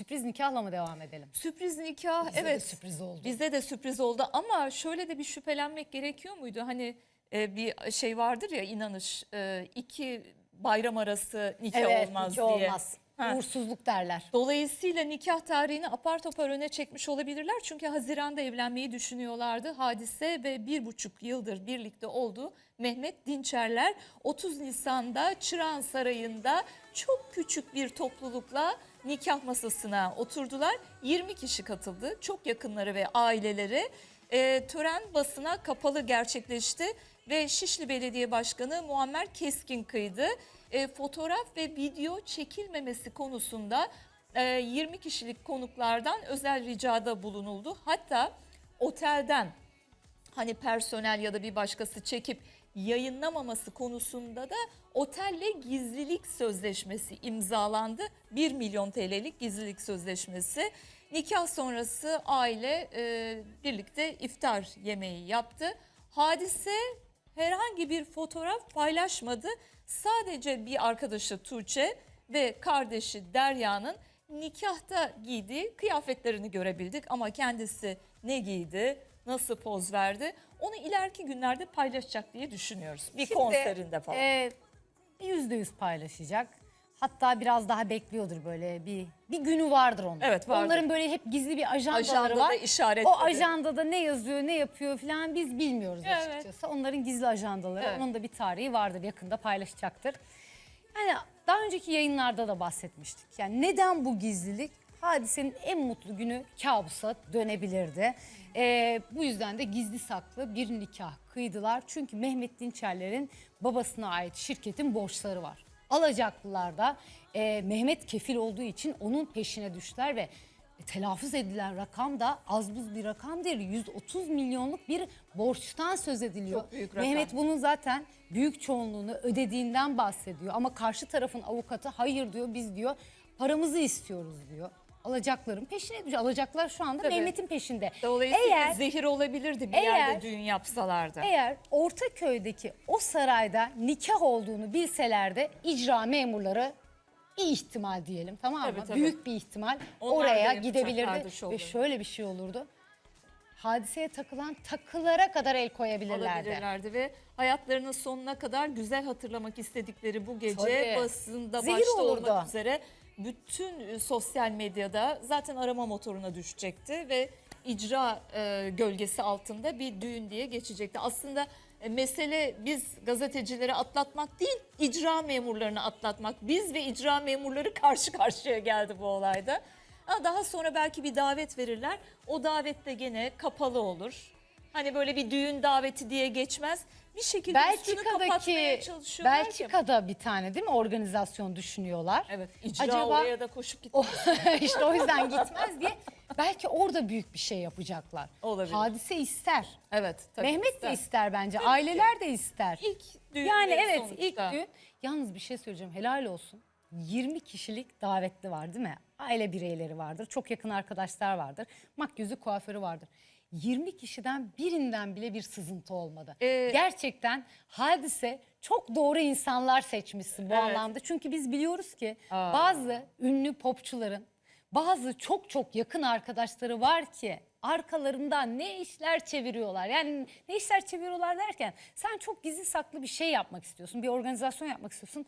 sürpriz nikahla mı devam edelim? Sürpriz nikah Bize de evet. sürpriz oldu. Bizde de sürpriz oldu ama şöyle de bir şüphelenmek gerekiyor muydu? Hani e, bir şey vardır ya inanış e, iki bayram arası nikah evet, olmaz nikah diye. olmaz. Ha. Uğursuzluk derler. Dolayısıyla nikah tarihini apar topar öne çekmiş olabilirler. Çünkü Haziran'da evlenmeyi düşünüyorlardı. Hadise ve bir buçuk yıldır birlikte olduğu Mehmet Dinçerler 30 Nisan'da Çırağan Sarayı'nda çok küçük bir toplulukla nikah masasına oturdular. 20 kişi katıldı. Çok yakınları ve aileleri. Ee, tören basına kapalı gerçekleşti ve Şişli Belediye Başkanı Muammer Keskin kıydı. E, fotoğraf ve video çekilmemesi konusunda e, 20 kişilik konuklardan özel ricada bulunuldu. Hatta otelden hani personel ya da bir başkası çekip yayınlamaması konusunda da otelle gizlilik sözleşmesi imzalandı. 1 milyon TL'lik gizlilik sözleşmesi. Nikah sonrası aile e, birlikte iftar yemeği yaptı. Hadise herhangi bir fotoğraf paylaşmadı. Sadece bir arkadaşı Tuğçe ve kardeşi Derya'nın nikahta giydiği kıyafetlerini görebildik ama kendisi ne giydi, nasıl poz verdi onu ileriki günlerde paylaşacak diye düşünüyoruz. Bir Şimdi, konserinde falan. e, Yüzde yüz paylaşacak. Hatta biraz daha bekliyordur böyle bir bir günü vardır onun. Evet, vardır. Onların böyle hep gizli bir ajandaları Ajandada var. işaretledi. O ajandada ne yazıyor, ne yapıyor falan biz bilmiyoruz Evet. açıkçası. Onların gizli ajandaları. Evet. Onun da bir tarihi vardır. Yakında paylaşacaktır. Yani daha önceki yayınlarda da bahsetmiştik. Yani neden bu gizlilik? Hadisenin en mutlu günü kabusa dönebilirdi. Ee, bu yüzden de gizli saklı bir nikah kıydılar. Çünkü Mehmet Dinçerler'in babasına ait şirketin borçları var. Alacaklılar da e, Mehmet kefil olduğu için onun peşine düştüler ve telaffuz edilen rakam da az buz bir rakam değil. 130 milyonluk bir borçtan söz ediliyor. Çok büyük rakam. Mehmet bunun zaten büyük çoğunluğunu ödediğinden bahsediyor. Ama karşı tarafın avukatı hayır diyor biz diyor paramızı istiyoruz diyor. Alacakların peşine düşüyor. Alacaklar şu anda Tabii. Mehmet'in peşinde. Dolayısıyla eğer, zehir olabilirdi bir eğer- yerde düğün yapsalardı. eğer Ortaköy'deki o sarayda nikah olduğunu bilselerdi icra memurları bir ihtimal diyelim tamam mı? Tabii, tabii. Büyük bir ihtimal Onlar oraya gidebilirdi ve şöyle bir şey olurdu. Hadiseye takılan takılara kadar el koyabilirlerdi. alabilirlerdi ve hayatlarının sonuna kadar güzel hatırlamak istedikleri bu gece Tabii. basında Zehir başta olurdu. olmak üzere bütün e, sosyal medyada zaten arama motoruna düşecekti ve icra e, gölgesi altında bir düğün diye geçecekti. Aslında e, mesele biz gazetecileri atlatmak değil, icra memurlarını atlatmak. Biz ve icra memurları karşı karşıya geldi bu olayda. Ha, Daha sonra belki bir davet verirler. O davette gene kapalı olur. Hani böyle bir düğün daveti diye geçmez. Bir şekilde üstünü kapatmaya Belçika'daki çalışıyorlar ki. Belçika'da bir tane değil mi organizasyon düşünüyorlar. Evet icra Acaba- oraya da koşup O, gitmez. işte o yüzden gitmez diye belki orada büyük bir şey yapacaklar. Olabilir. Hadise ister. Evet tabii. Mehmet de ister bence. Aileler de ister. İlk düğün Yani evet ilk düğün. Yalnız bir şey söyleyeceğim helal olsun. 20 kişilik davetli var değil mi? Aile bireyleri vardır. Çok yakın arkadaşlar vardır. Makyözü kuaförü vardır. 20 kişiden birinden bile bir sızıntı olmadı. Ee, Gerçekten hadise çok doğru insanlar seçmişsin bu Evet. anlamda. Çünkü biz biliyoruz ki Aa. bazı ünlü popçuların bazı çok çok yakın arkadaşları var ki arkalarından ne işler çeviriyorlar. Yani ne işler çeviriyorlar derken sen çok gizli saklı bir şey yapmak istiyorsun. Bir organizasyon yapmak istiyorsun.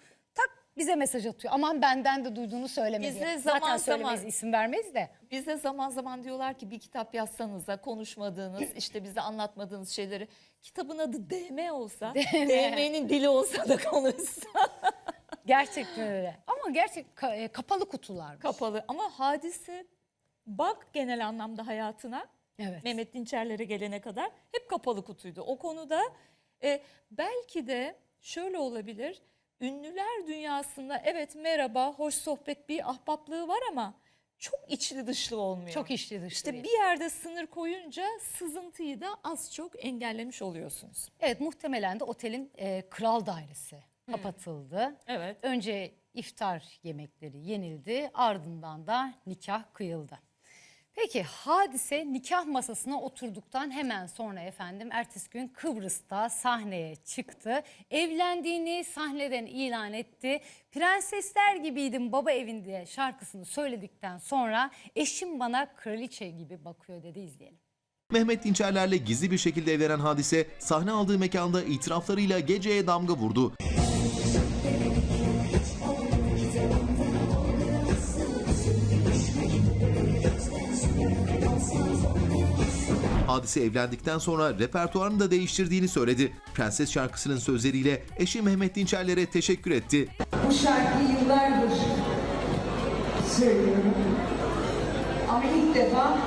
Bize mesaj atıyor. Aman benden de duyduğunu söyleme Bize diyor. zaman Zaten söylemeyiz zaman- isim vermeyiz de. Bize zaman zaman diyorlar ki bir kitap yazsanıza konuşmadığınız işte bize anlatmadığınız şeyleri. Kitabın adı DM olsa, DM'nin dili olsa da konuşsa. Gerçekten öyle. Ama gerçek ka- e, kapalı kutular. Kapalı ama hadise bak genel anlamda hayatına. Evet. Mehmet Dinçerlere gelene kadar hep kapalı kutuydu. O konuda e, belki de şöyle olabilir. Ünlüler dünyasında evet merhaba, hoş sohbet bir ahbaplığı var ama çok içli dışlı olmuyor. Çok içli dışlı. İşte değil. bir yerde sınır koyunca sızıntıyı da az çok engellemiş oluyorsunuz. Evet muhtemelen de otelin e, kral dairesi kapatıldı. Evet. Önce iftar yemekleri yenildi ardından da nikah kıyıldı. Peki hadise nikah masasına oturduktan hemen sonra efendim ertesi gün Kıbrıs'ta sahneye çıktı. Evlendiğini sahneden ilan etti. Prensesler gibiydim baba evinde şarkısını söyledikten sonra eşim bana kraliçe gibi bakıyor dedi izleyelim. Mehmet Dinçerler'le gizli bir şekilde evlenen hadise sahne aldığı mekanda itiraflarıyla geceye damga vurdu. Hadise evlendikten sonra repertuarını da değiştirdiğini söyledi. Prenses şarkısının sözleriyle eşi Mehmet Dinçerler'e teşekkür etti. Bu şarkıyı yıllardır söylüyorum. Ama ilk defa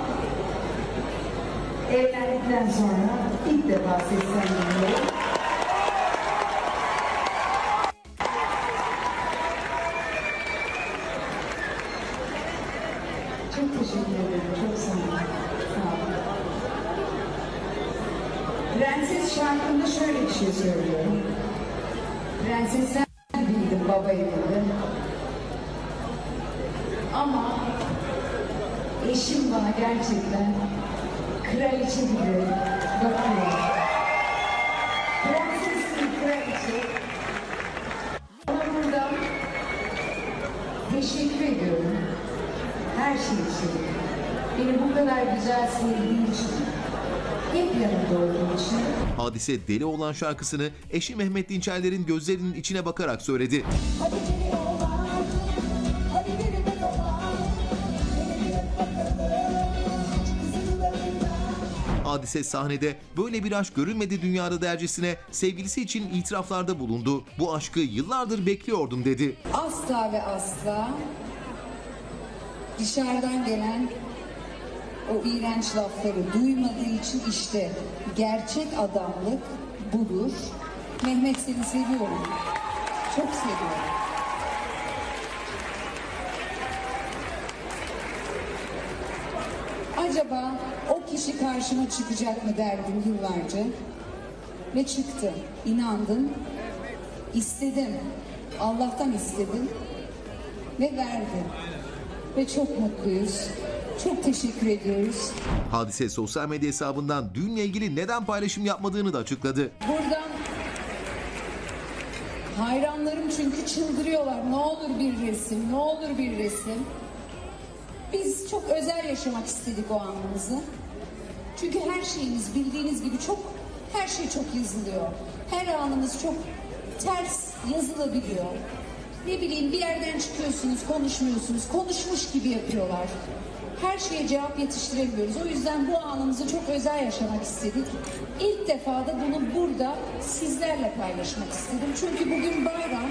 evlendikten sonra ilk defa seslendiriyorum. Şarkımda şöyle bir şey söylüyorum. Prensesler gibiydim baba evinde. Ama eşim bana gerçekten kraliçe gibi bakıyor. Prenses değil, kraliçe. Ona burada teşekkür ediyorum. Her şey için. Beni bu kadar güzel sevdiği için. Hep yanımda olduğu için. Hadise Deli olan şarkısını eşi Mehmet Dinçerler'in gözlerinin içine bakarak söyledi. Hadi bakalım. Hadise sahnede böyle bir aşk görülmedi dünyada dercesine sevgilisi için itiraflarda bulundu. Bu aşkı yıllardır bekliyordum dedi. asla ve asla dışarıdan gelen o iğrenç lafları duymadığı için işte gerçek adamlık budur. Mehmet seni seviyorum. Çok seviyorum. Acaba o kişi karşıma çıkacak mı derdim yıllarca. Ve çıktı. İnandım. İstedim. Allah'tan istedim. Ve verdi. Ve çok mutluyuz. Çok teşekkür ediyoruz. Hadise sosyal medya hesabından düğünle ilgili neden paylaşım yapmadığını da açıkladı. Buradan hayranlarım çünkü çıldırıyorlar. Ne olur bir resim, ne olur bir resim. Biz çok özel yaşamak istedik o anımızı. Çünkü her şeyimiz bildiğiniz gibi çok, her şey çok yazılıyor. Her anımız çok ters yazılabiliyor. Ne bileyim bir yerden çıkıyorsunuz, konuşmuyorsunuz, konuşmuş gibi yapıyorlar. Her şeye cevap yetiştiremiyoruz. O yüzden bu anımızı çok özel yaşamak istedik. İlk defa da bunu burada sizlerle paylaşmak istedim. Çünkü bugün bayram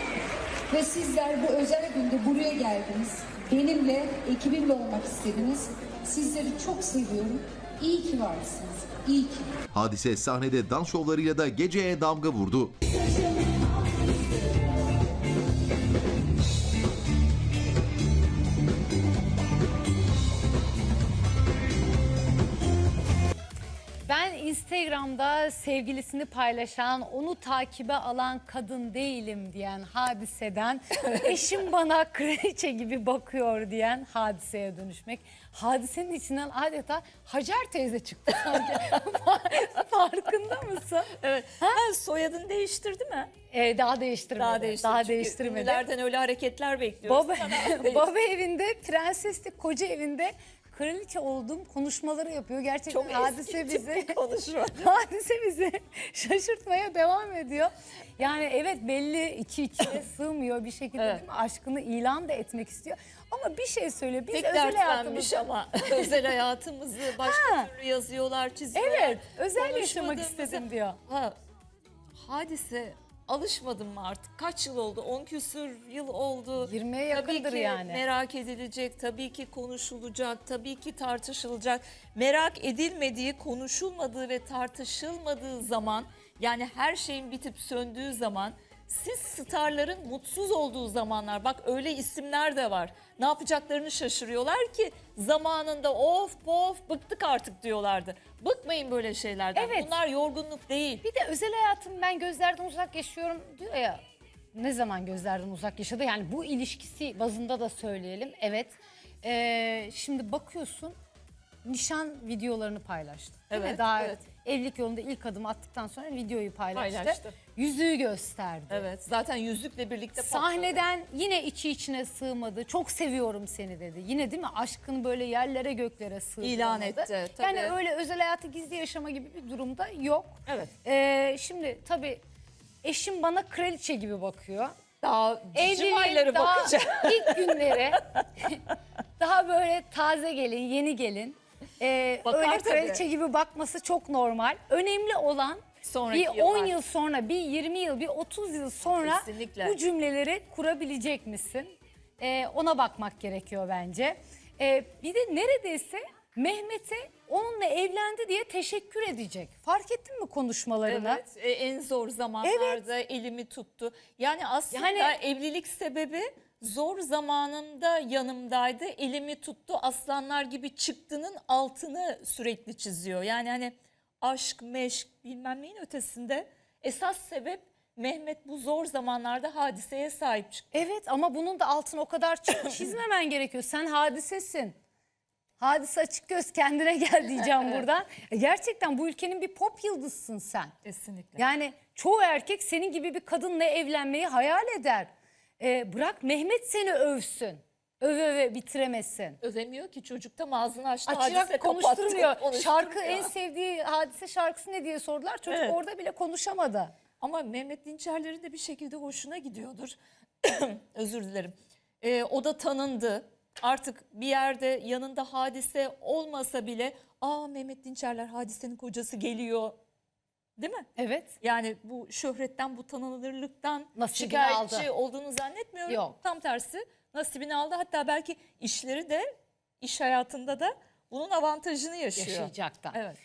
ve sizler bu özel günde buraya geldiniz. Benimle, ekibimle olmak istediniz. Sizleri çok seviyorum. İyi ki varsınız. İyi ki. Hadise sahnede dans şovlarıyla da geceye damga vurdu. Instagram'da sevgilisini paylaşan, onu takibe alan kadın değilim diyen hadiseden eşim bana kraliçe gibi bakıyor diyen hadiseye dönüşmek. Hadisenin içinden adeta Hacer teyze çıktı sanki. Farkında mısın? Evet. Ha, soyadını değiştirdi mi? Ee, daha değiştirmedi. Daha değiştirdi. Daha Çünkü değiştirmedi. öyle hareketler bekliyoruz. Baba, baba evinde, prenseslik koca evinde kraliçe olduğum konuşmaları yapıyor. Gerçekten Çok hadise bizi konuşma. hadise bizi şaşırtmaya devam ediyor. Yani evet belli iki ikiye sığmıyor bir şekilde Evet. değil mi? aşkını ilan da etmek istiyor. Ama bir şey söylüyor. Biz Pek özel hayatımızda ama özel hayatımızı başka Ha. türlü yazıyorlar, çiziyorlar. Evet, özel yaşamak istedim diyor. Ha, hadise alışmadım mı artık? Kaç yıl oldu? 10 küsür yıl oldu. 20'ye Tabii yakındır ki yani. merak edilecek, tabii ki konuşulacak, tabii ki tartışılacak. Merak edilmediği, konuşulmadığı ve tartışılmadığı zaman yani her şeyin bitip söndüğü zaman siz starların mutsuz olduğu zamanlar bak öyle isimler de var. Ne yapacaklarını şaşırıyorlar ki zamanında of pof bıktık artık diyorlardı. Bıkmayın böyle şeylerden. Evet. Bunlar yorgunluk değil. Bir de özel hayatım ben gözlerden uzak yaşıyorum diyor ya. Ne zaman gözlerden uzak yaşadı? Yani bu ilişkisi bazında da söyleyelim. Evet. Ee, şimdi bakıyorsun nişan videolarını paylaştı. Değil mi? Daha evet. Evlilik yolunda ilk adım attıktan sonra videoyu paylaştı. Paylaştı. Yüzüğü gösterdi. Evet zaten yüzükle birlikte patladı. Sahneden yine içi içine sığmadı. Çok seviyorum seni dedi. Yine değil mi? Aşkını böyle yerlere göklere sığdıramadı. İlan etti, tabii. Yani öyle özel hayatı gizli yaşama gibi bir durumda yok. Evet. Ee, şimdi tabii eşim bana kraliçe gibi bakıyor. Daha cicim ayları bakacak. ilk günlere daha böyle taze gelin, yeni gelin. Ee, Bakar öyle tabii. kraliçe gibi bakması çok normal. Önemli olan Sonraki bir 10 yıllar. yıl sonra, bir 20 yıl, bir 30 yıl sonra Kesinlikle. bu cümleleri kurabilecek misin? Ee, ona bakmak gerekiyor bence. Ee, bir de neredeyse Mehmet'e onunla evlendi diye teşekkür edecek. Fark ettin mi konuşmalarını? Evet, e, en zor zamanlarda elimi tuttu. Yani aslında Yani- evlilik sebebi zor zamanında yanımdaydı, elimi tuttu. Aslanlar gibi çıktının altını sürekli çiziyor. Yani hani aşk, meşk bilmem neyin ötesinde esas sebep Mehmet bu zor zamanlarda hadiseye sahip çıktı. Evet ama bunun da altını o kadar çi- çizmemen gerekiyor. Sen hadisesin. Hadise açık göz kendine gel diyeceğim buradan. E, Gerçekten bu ülkenin bir pop yıldızsın sen. Kesinlikle. Yani çoğu erkek senin gibi bir kadınla evlenmeyi hayal eder. E, bırak Mehmet seni övsün. Öve öve bitiremesin. Övemiyor ki çocuk tam ağzını açtı Açarak kapattı. konuşturmuyor. Konuşturmuyor. Şarkı en sevdiği hadise şarkısı ne diye sordular. Çocuk Evet. orada bile konuşamadı. Ama Mehmet Dinçerler'in de bir şekilde hoşuna gidiyordur. Özür dilerim. Ee, o da tanındı. Artık bir yerde yanında hadise olmasa bile aa Mehmet Dinçerler hadisenin kocası geliyor. Değil mi? Evet. Yani bu şöhretten, bu tanınırlıktan Nasibini şikayetçi aldı. olduğunu zannetmiyorum. Yok. Tam tersi nasibini aldı. Hatta belki işleri de, iş hayatında da bunun avantajını yaşıyor. Yaşayacaktan. Evet.